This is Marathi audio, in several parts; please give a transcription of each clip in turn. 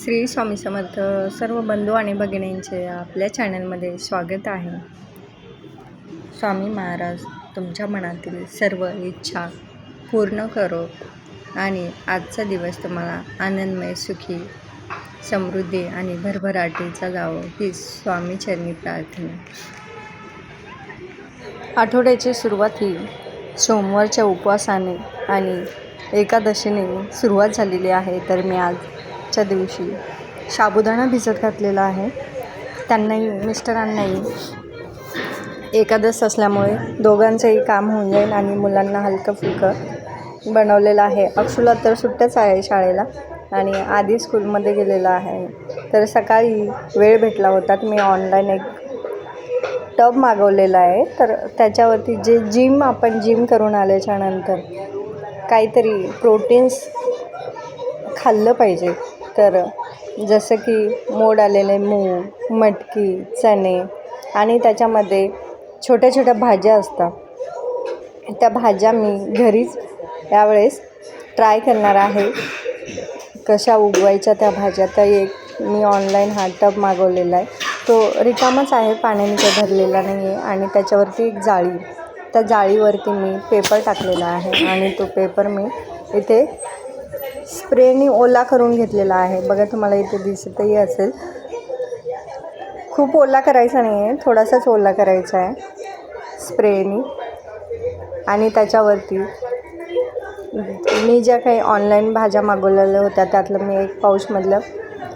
श्री स्वामी समर्थ सर्व बंधू आणि भगिनींचे आपल्या चॅनलमध्ये स्वागत आहे. स्वामी महाराज तुमच्या मनातील सर्व इच्छा पूर्ण करो आणि आजचा दिवस तुम्हाला आनंदमय सुखी समृद्धी आणि भरभराटीचा जावो ही स्वामीचरणी प्रार्थना. आठवड्याची सुरुवात ही सोमवारच्या उपवासाने आणि एकादशीने सुरुवात झालेली आहे. तर मी आज आजच्या दिवशी. साबुदाणा भिजत घातलेला आहे. त्यांनाही मिस्टरांनाही. एकादश असल्यामुळे दोघांचंही काम होऊन जाईल आणि मुलांना हलकं फुलकं बनवलेलं आहे. अक्षुला तर सुट्ट्याच आहे शाळेला आणि आधी स्कूलमध्ये गेलेला आहे. तर सकाळी वेळ भेटला होता. मी ऑनलाईन एक टब मागवलेला आहे. तर त्याच्यावरती जे जिम आपण जिम करून आल्याच्यानंतर काहीतरी प्रोटीन्स खाल्लं पाहिजे. तर जसं की मोड आलेले मूग मटकी चणे आणि त्याच्यामध्ये छोट्या छोट्या भाज्या असतात. त्या भाज्या मी घरीच यावेळेस ट्राय करणार आहे. कशा उगवायच्या त्या भाज्या? तर एक मी ऑनलाईन हा टब मागवलेला आहे. तो रिकामाच आहे पाण्याने काही भरलेला नाही आहे आणि त्याच्यावरती एक जाळी. त्या जाळीवरती मी पेपर टाकलेला आहे आणि तो पेपर मी इथे स्प्रेनी ओला करून घेतलेला आहे. बघा तुम्हाला इथे दिसतही असेल. खूप ओला करायचा नाही आहे थोडासाच ओला करायचा आहे. स्प्रेनी. आणि त्याच्यावरती मी ज्या काही ऑनलाईन भाज्या मागवलेल्या होत्या त्यातलं मी एक पाऊचमधलं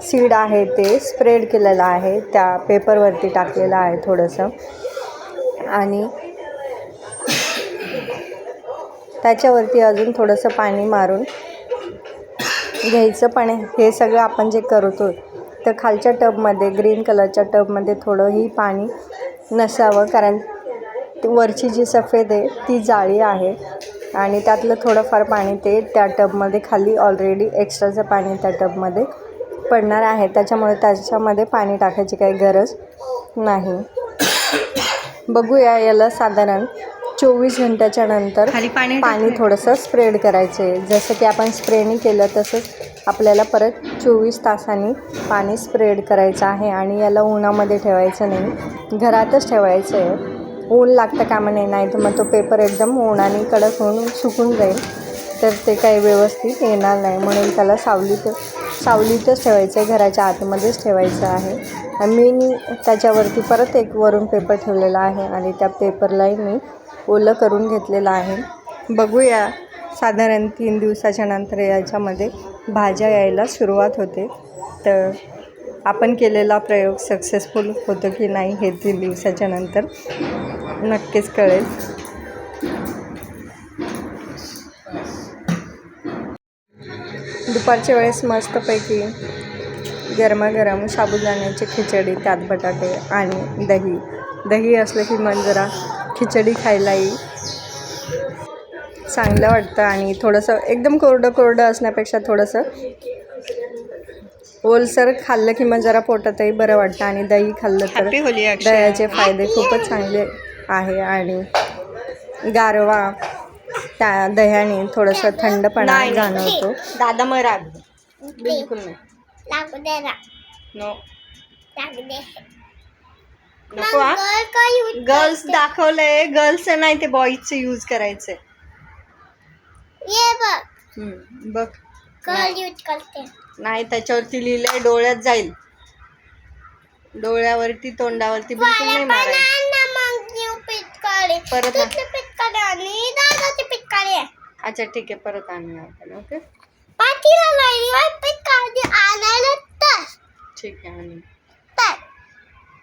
सीड आहे ते स्प्रेड केलेलं आहे. त्या पेपरवरती टाकलेलं आहे थोडंसं. आणि त्याच्यावरती अजून थोडंसं पाणी मारून घ्यायचं पण हे सगळं आपण जे करतो तर खालच्या टबमध्ये ग्रीन कलरच्या टबमध्ये थोडंही पाणी नसावं कारण वरची जी सफेद आहे ती जाळी आहे. आणि त्यातलं थोडंफार पाणी ते त्या टबमध्ये खाली ऑलरेडी एक्स्ट्राचं पाणी त्या टबमध्ये पडणार आहे. त्याच्यामुळे त्याच्यामध्ये पाणी टाकायची काही गरज नाही. बघूया याला साधारण चोवीस घंट्याच्या नंतर पाणी पाणी थोडंसं स्प्रेड करायचं. आहे जसं की आपण स्प्रेनी केलं तसंच आपल्याला परत चोवीस तासांनी पाणी स्प्रेड करायचं आहे आणि याला उन्हामध्ये ठेवायचं नाही. घरातच ठेवायचं आहे. ऊन लागतं कामा नये नाही तर मग तो पेपर एकदम उन्हाने कडक होऊन सुकून जाईल. तर ते काही व्यवस्थित येणार नाही. म्हणून त्याला सावलीत सावलीतच ठेवायचं आहे. घराच्या आतमध्येच ठेवायचं आहे. आणि मी त्याच्यावरती परत एक वरून पेपर ठेवलेला आहे आणि त्या पेपरलाही मी ओलं करून घेतलेलं आहे. बघूया साधारण तीन दिवसाच्या नंतर याच्यामध्ये भाज्या यायला सुरुवात होते. तर आपण केलेला प्रयोग सक्सेसफुल होतो की नाही हे तीन दिवसाच्या नंतर नक्कीच कळेल. दुपारच्या वेळेस मस्तपैकी गरमागरम साबुदाण्याची खिचडी त्यात बटाटे आणि दही. दही असलं की मन जरा खिचडी खायलाही चांगलं वाटतं आणि थोडंसं एकदम कोरडं कोरडं असण्यापेक्षा थोडंसं ओलसर खाल्लं की मग जरा पोटातही बरं वाटतं आणि दही खाल्लं तर दह्याचे फायदे खूपच चांगले आहे आणि गारवा त्या दह्याने थोडंसं थंडपणा. जाणवतो. दादा मग राग. बिलकुल नाही. नको हा? गर्ल्स दाखवलंय गर्ल्स नाही ते बॉईजचे यूज करायचे. ये बघ. हम्म, बघ. गर्ल यूज करते. नाही त्याच्यावरती लिहिलंय डोळ्यात जाईल. डोळ्यावरती तोंडावरती बिलकुल नाही मारायचं. परत अच्छा ठीक आहे परत आणूया आपण ओके? ठीक आहे आणि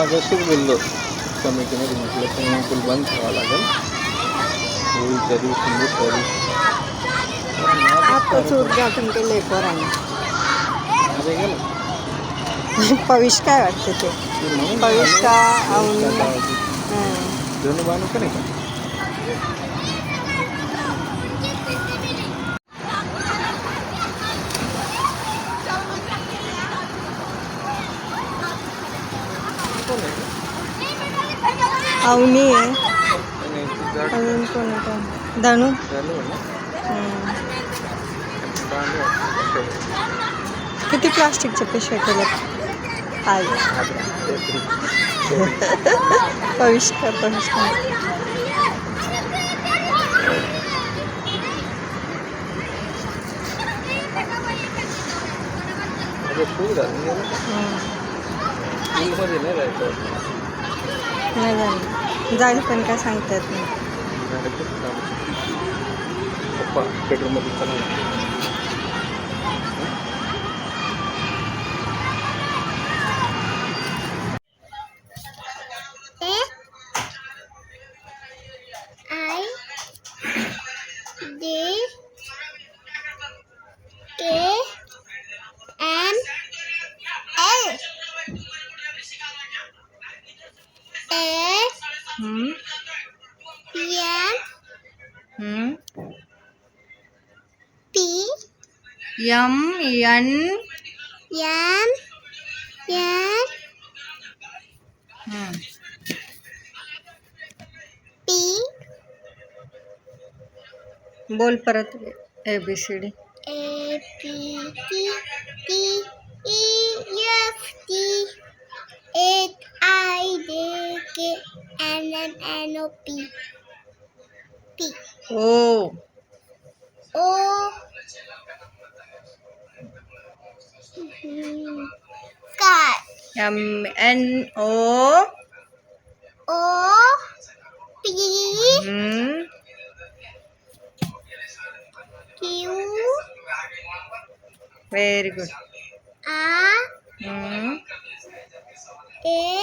अशीच बोललो. कमिटीमध्ये म्हटलं स्विमिंग पूल बंद ठेवावं लागेल. होळीच्या दिवशी दिवशी आताच उद्घाटन केलंय पोरांनी. अरे गेलं. पविष काय वाटते ते? ते म्हणून पविष का पविष अवनी? का गावाची. हं. जणू बानू का नाही का? कोण आहे? अवनी आहे. अजून कोण आहे धनु. किती प्लास्टिकचे पिशव्या केलेत आज पविष्कार पविष्कार शूज घालून नाही झालं जाईल पण काय सांगता येत नाही. पप्पा बेडरूममध्ये चला. हं? P M N N N हं. P बोल परत A B C D A P T T E F T H I J K L M N O P pink. Oh. Oh. Cat. M N O. O. P. Hmm. Q. Very good. A. Hmm. E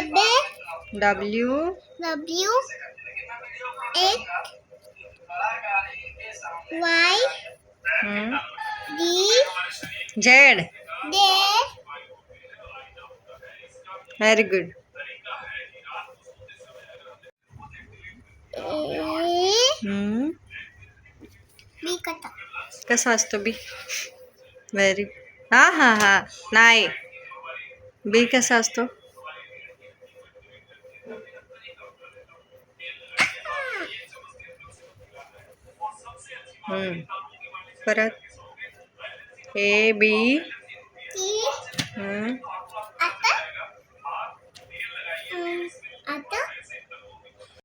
W W W X Y हं? D Z D very good A हं? B कथा कसा असतो बी व्हेरी हां हां हां नाही बी कसा असतो परत ए बी.